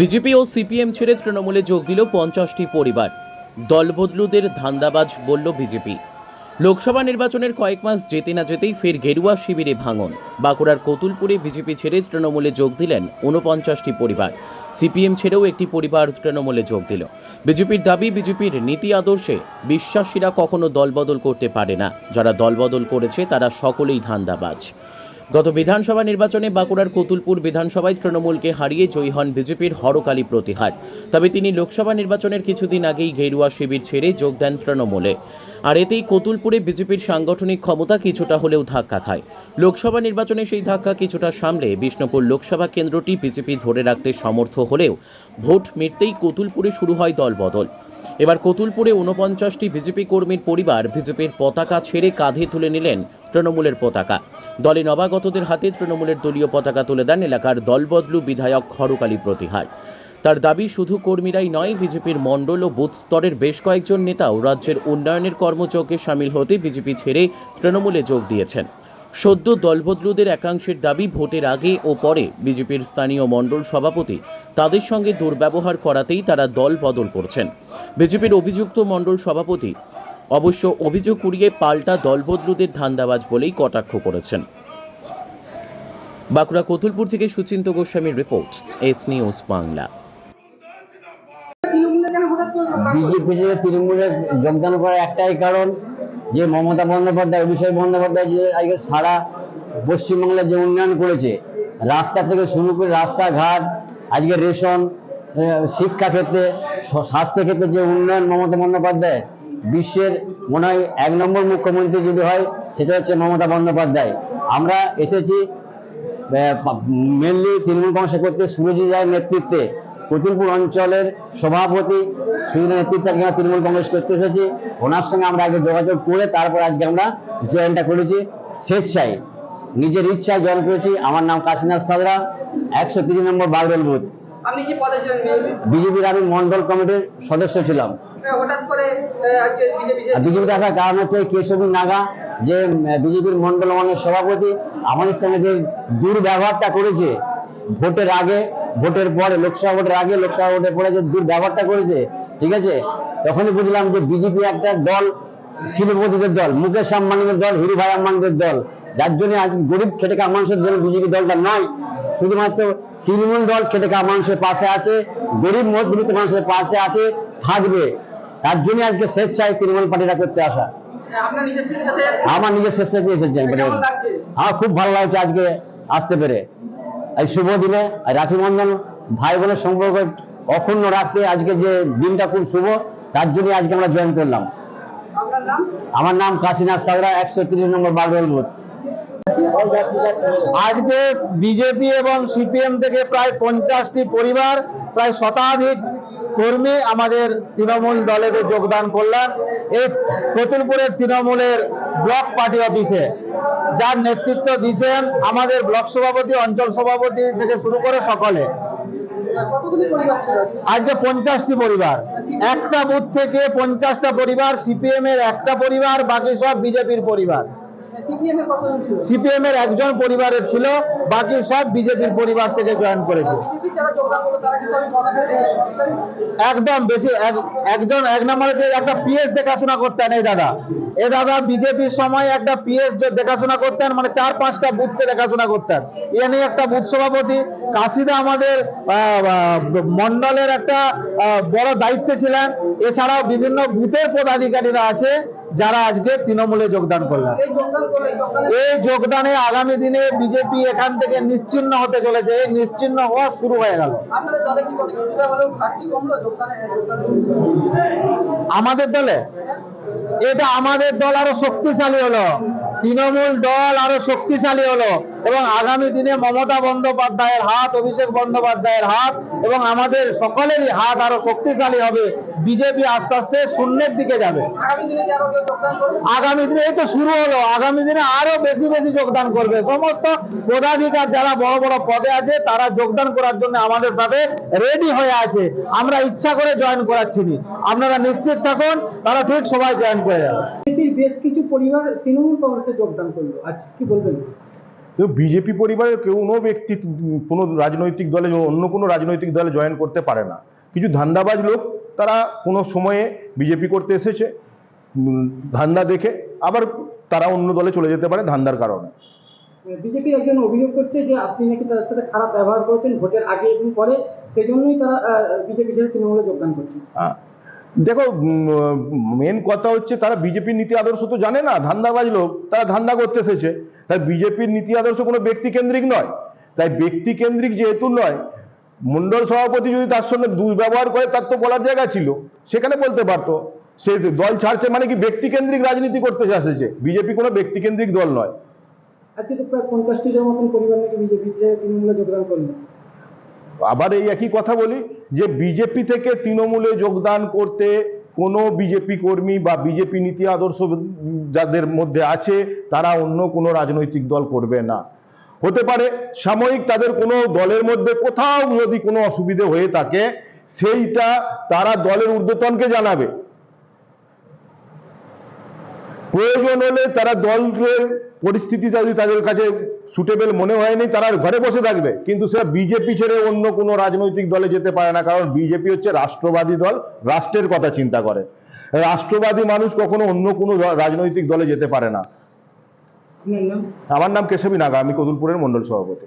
BJP ও CPM ছেড়ে তৃণমূলে যোগ দিল পঞ্চাশটি পরিবার। দলবদলুদের ধান্দাবাজ বলল বিজেপি। লোকসভা নির্বাচনের কয়েক মাস যেতে না যেতেই ফের গেরুয়া শিবিরে ভাঙন। বাঁকুড়ার কতুলপুরে বিজেপি ছেড়ে তৃণমূলে যোগ দিলেন ঊনপঞ্চাশটি পরিবার। সিপিএম ছেড়েও একটি পরিবার তৃণমূলে যোগ দিল। বিজেপির দাবি, বিজেপির নীতি আদর্শে বিশ্বাসীরা কখনো দলবদল করতে পারে না। যারা দলবদল করেছে, তারা সকলেই ধান্দাবাজ। গত বিধানসভা নির্বাচনে বাঁকুড়ার কতুলপুর বিধানসভায় তৃণমূলকে হারিয়ে জয়ী হন বিজেপির হরকালী প্রতিহার। তবে তিনি লোকসভা নির্বাচনের কিছুদিন আগেই গেরুয়া শিবির ছেড়ে যোগ দেন তৃণমূলে। আর এতেই কতুলপুরে বিজেপির সাংগঠনিক ক্ষমতা কিছুটা হলেও ধাক্কা খায়। লোকসভা নির্বাচনে সেই ধাক্কা কিছুটা সামলে বিষ্ণুপুর লোকসভা কেন্দ্রটি বিজেপি ধরে রাখতে সমর্থ হলেও ভোট মিটতেই কতুলপুরে শুরু হয় দলবদল। এবার কতুলপুরে ঊনপঞ্চাশটি বিজেপি কর্মীর পরিবার বিজেপির পতাকা ছেড়ে কাঁধে তুলে নিলেন তৃণমূলের পতাকা। দলে নবাগতদের হাতে তৃণমূলের দলীয় পতাকা তুলে দেন এলাকার দলবদলু বিধায়ক হরকালী প্রতিহার। তার দাবি, শুধু কর্মীরাই নয়, বিজেপির মণ্ডল ও বুথ স্তরের বেশ কয়েকজন নেতাও রাজ্যের উন্নয়নের কর্মযজ্ঞে সামিল হতে বিজেপি ছেড়ে তৃণমূলে যোগ দিয়েছেন। সদ্য দলবদলুদের একাংশের দাবি ভোটের আগে ও পরে বিজেপির স্থানীয় মণ্ডল সভাপতি তাদের সঙ্গে দুর্ব্যবহার করাতেই তারা দল বদল করছেন বিজেপির অভিযুক্ত মণ্ডল সভাপতি অবশ্য অভিযোগ কুড়িয়ে পাল্টা দলবদলুদের ধান্দাবাজ বলেই কটাক্ষ করেছেন বাঁকুড়া কতুলপুর থেকে সুচিন্ত গোস্বামীর report, S news Bangla? BJP থেকে তৃণমূলে যোগদান করার একটাই কারণ যে মমতা বন্দ্যোপাধ্যায় অভিষেক বন্দ্যোপাধ্যায় যে আজকে সারা পশ্চিমবাংলার যে উন্নয়ন করেছে রাস্তা থেকে শুরু করে রাস্তাঘাট আজকে রেশন আহ, শিক্ষা ক্ষেত্রে স্বাস্থ্য ক্ষেত্রে যে উন্নয়ন মমতা বন্দ্যোপাধ্যায় বিশ্বের মনে হয় এক নম্বর মুখ্যমন্ত্রী যদি হয় সেটা হচ্ছে মমতা বন্দ্যোপাধ্যায়। আমরা এসেছি মেনলি তৃণমূল কংগ্রেস করতে সুরজিৎ রায়ের নেতৃত্বে। কতুলপুর অঞ্চলের সভাপতি নেতৃত্বে আমরা তৃণমূল কংগ্রেস করতে এসেছি। ওনার সঙ্গে আমরা আগে যোগাযোগ করে তারপর আজকে আমরা জয়েনটা করেছি। স্বেচ্ছায় নিজের ইচ্ছায় জয়েন করেছি। আমার নাম কাশীনাথ সাদরা একশো তিরিশ নম্বর বাগরল বুথ। বিজেপির আমি মন্ডল কমিটির সদস্য ছিলাম। বিজেপি আসার কারণ হচ্ছে কেশবী নাগা যে বিজেপির মন্ডল মানের সভাপতি আমাদের সঙ্গে যে দুর্ব্যবহারটা করেছে ভোটের আগে ভোটের পরে লোকসভা ভোটের আগে লোকসভা ভোটের পরে যে দুর্ব্যবহারটা করেছে ঠিক আছে? তখনই বুঝলাম যে বিজেপি একটা দল শিল্পপতিদের দল মুকেশ আম্বানিদের দল হিরুভাই আম্বানিদের দল। যার জন্য আজ গরিব খেটে খাওয়া মানুষের জন্য বিজেপি দলটা নয় শুধুমাত্র তৃণমূল দল খেটে খাওয়া মানুষের পাশে আছে গরিব মধ্যবিত্ত মানুষের পাশে আছে থাকবে। তার জন্য আজকে স্বেচ্ছায় তৃণমূল পার্টিটা করতে আসা। আমার নিজের স্বেচ্ছায় এসেছে আমি আমার খুব ভালো লাগছে আজকে আসতে পেরে। এই শুভ দিনে রাখি বন্ধন ভাই বোনের সম্পর্ক অক্ষুণ্ণ রাখতে আজকে যে দিনটা খুব শুভ তার জন্য আজকে আমরা জয়েন করলাম। আমার নাম কাশীনাথ সাগরা একশো তিরিশ নম্বর বাগরল বুথ। আজকে বিজেপি এবং সিপিএম থেকে প্রায় পঞ্চাশটি পরিবার প্রায় শতাধিক কর্মী আমাদের তৃণমূল দলেতে যোগদান করলেন এই কতুলপুরের তৃণমূলের ব্লক পার্টি অফিসে, যার নেতৃত্ব দিচ্ছেন আমাদের ব্লক সভাপতি, অঞ্চল সভাপতি থেকে শুরু করে সকলে। আজকে পঞ্চাশটি পরিবার। একটা বুথ থেকে পঞ্চাশটা পরিবার সিপিএম এর একটা পরিবার, বাকি সব বিজেপির পরিবার। সিপিএম এর একজন পরিবারের ছিল বাকি সব বিজেপির পরিবার থেকে জয়েন করেছে। একদম বেশি এক- একজন এক নম্বরে যে একটা পিএস দেখাশোনা করতেন এই দাদা। এ দাদা বিজেপির সময় একটা পিএস দেখাশোনা করতেন মানে চার পাঁচটা বুথকে দেখাশোনা করতেন। এ নিয়ে একটা বুথ সভাপতি কাশিদা আমাদের মন্ডলের একটা বড় দায়িত্বে ছিলেন। এছাড়াও বিভিন্ন বুথের পদাধিকারীরা আছে যারা আজকে তৃণমূলে যোগদান করলেন। এই যোগদান আগামী দিনে বিজেপি এখান থেকে নিশ্চিন্ন হতে চলেছে। এই নিশ্চিন্ন হওয়া শুরু হয়ে গেল। যোগদানে যোগদানে আমাদের দলে? এটা আমাদের দল আরও শক্তিশালী হলো। তৃণমূল দল আরও শক্তিশালী হলো। এবং আগামী দিনে মমতা বন্দ্যোপাধ্যায়ের হাত, অভিষেক বন্দ্যোপাধ্যায়ের হাত এবং আমাদের সকলেরই হাত আরও শক্তিশালী হবে। বিজেপি আস্তে আস্তে শূন্যের দিকে যাবে। আগামী দিনে এই তো শুরু হলো। আগামী দিনে আরও বেশি বেশি যোগদান করবে। সমস্ত পদাধিকার যারা বড় বড় পদে আছে, তারা যোগদান করার জন্য আমাদের সাথে রেডি হয়ে আছে। আমরা ইচ্ছা করে জয়েন করাচ্ছি। আপনারা নিশ্চিত থাকুন, তারা ঠিক সবাই জয়েন করে যাবে। বেশ কিছু পরিবার তৃণমূল কংগ্রেসে যোগদান করল। আজ কি বলবেন? বিজেপি পরিবারের কোনো ব্যক্তি কোনো রাজনৈতিক দলে অন্য কোনো রাজনৈতিক দলে জয়েন করতে পারে না। কিছু ধান্দাবাজ লোক তারা কোনো সময়ে বিজেপি করতে এসেছে ধান্দা দেখে আবার তারা অন্য দলে চলে যেতে পারে ধান্দার কারণে। বিজেপি একজন অভিযোগ করছে যে আপনি নাকি তাদের সাথে খারাপ ব্যবহার করেছেন ভোটের আগে এবং পরে সেই জন্যই তারা বিজেপি ছেড়ে তৃণমূলে যোগদান করছে। হ্যাঁ। দেখো মেন কথা হচ্ছে তারা বিজেপির নীতি আদর্শ তো জানে না ধান্দাবাজ লোক তারা ধান্দা করতে এসেছে। তাই বিজেপির নীতি আদর্শ কোনো ব্যক্তি কেন্দ্রিক নয়। তাই ব্যক্তি কেন্দ্রিক যেহেতু নয় মন্ডল সভাপতি যদি তার সঙ্গে দুর্ব্যবহার করে তার তো বলার জায়গা ছিল। সেখানে বলতে পারতো সে দল ছাড়ছে মানে কি ব্যক্তি কেন্দ্রিক রাজনীতি করতে এসেছে বিজেপি কোনো ব্যক্তি কেন্দ্রিক দল নয়। আবার এই একই কথা বলি যে বিজেপি থেকে তৃণমূলে যোগদান করতে কোনো বিজেপি কর্মী বা বিজেপি নীতি আদর্শ যাদের মধ্যে আছে, তারা অন্য কোনো রাজনৈতিক দল করবে না। হতে পারে সাময়িক তাদের কোনো দলের মধ্যে কোথাও যদি কোনো অসুবিধে হয়ে থাকে, সেইটা তারা দলের ঊর্ধ্বতনকে জানাবে। প্রয়োজন হলে তারা দলের পরিস্থিতি যদি তাদের কাছে সুটেবল মনে হয়নি তারা ঘরে বসে থাকবে। কিন্তু সেটা বিজেপি ছেড়ে অন্য কোনো রাজনৈতিক দলে যেতে পারে না কারণ বিজেপি হচ্ছে রাষ্ট্রবাদী দল রাষ্ট্রের কথা চিন্তা করে। রাষ্ট্রবাদী মানুষ কখনো অন্য কোনো রাজনৈতিক দলে যেতে পারে না। আমার নাম কেশবী নাগা আমি কদুলপুরের মন্ডল সভাপতি।